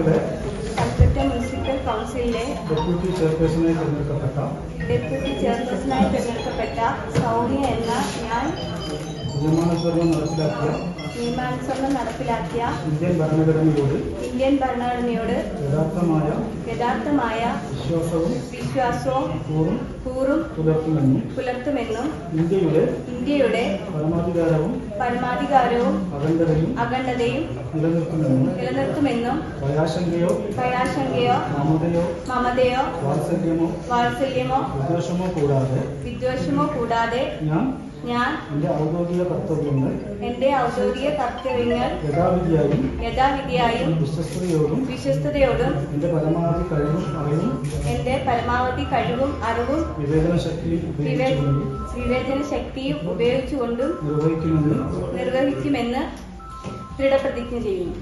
കൗൺസിലിലെ Kalpetta municipal കൗൺസിലിലെ deputy ചെയർപേഴ്സണായി തിരഞ്ഞെടുക്കപ്പെട്ട ഡെപ്യൂട്ടി ചെയർപേഴ്സണായി തിരഞ്ഞെടുക്കപ്പെട്ട സൗമ്യ എന്ന ഞാൻ നിയമാനുസരണം നടപ്പിലാക്കിയ നിയമാനുസരണം നടപ്പിലാക്കിയ ഇന്ത്യൻ ഭരണഘടനയോട് ഇന്ത്യൻ ഭരണഘടനയോട് യഥാർത്ഥമായ യഥാർത്ഥമായ വിശ്വാസവും വിശ്വാസവും കൂറും കൂറും പുലർത്തുമെന്നും പുലർത്തുമെന്നും ഇന്ത്യയുടെ ഇന്ത്യയുടെ പരമാധികാരവും പരമാധികാരവും അഖണ്ഡതയും അഖണ്ഡതയും നിലനിർത്തുമെന്നും നിലനിർത്തുമെന്നും ഭയാശങ്കയോ ഭയാശങ്കയോ മമതയോ മമതയോ വാത്സല്യമോ വാത്സല്യമോ വിദ്വേഷമോ കൂടാതെ വിദ്വേഷമോ കൂടാതെ ഞാൻ ഞാൻ എന്റെ ഔദ്യോഗിക കർത്തവ്യങ്ങൾ എന്റെ ഔദ്യോഗിക കർത്തവ്യങ്ങൾ യഥാവിധിയായും യഥാവിധിയായും വിശ്വസ്തയോടും വിശ്വസ്തയോടും എന്റെ പരമാവധി കഴിവും അറിവും എന്റെ പരമാവധി കഴിവും അറിവും വിവേചന വിവേചന ശക്തിയും ഉപയോഗിച്ചുകൊണ്ടും നിർവഹിക്കുമെന്ന് നിർവഹിക്കുമെന്ന് ദൃഢപ്രതിജ്ഞ ചെയ്യുന്നു.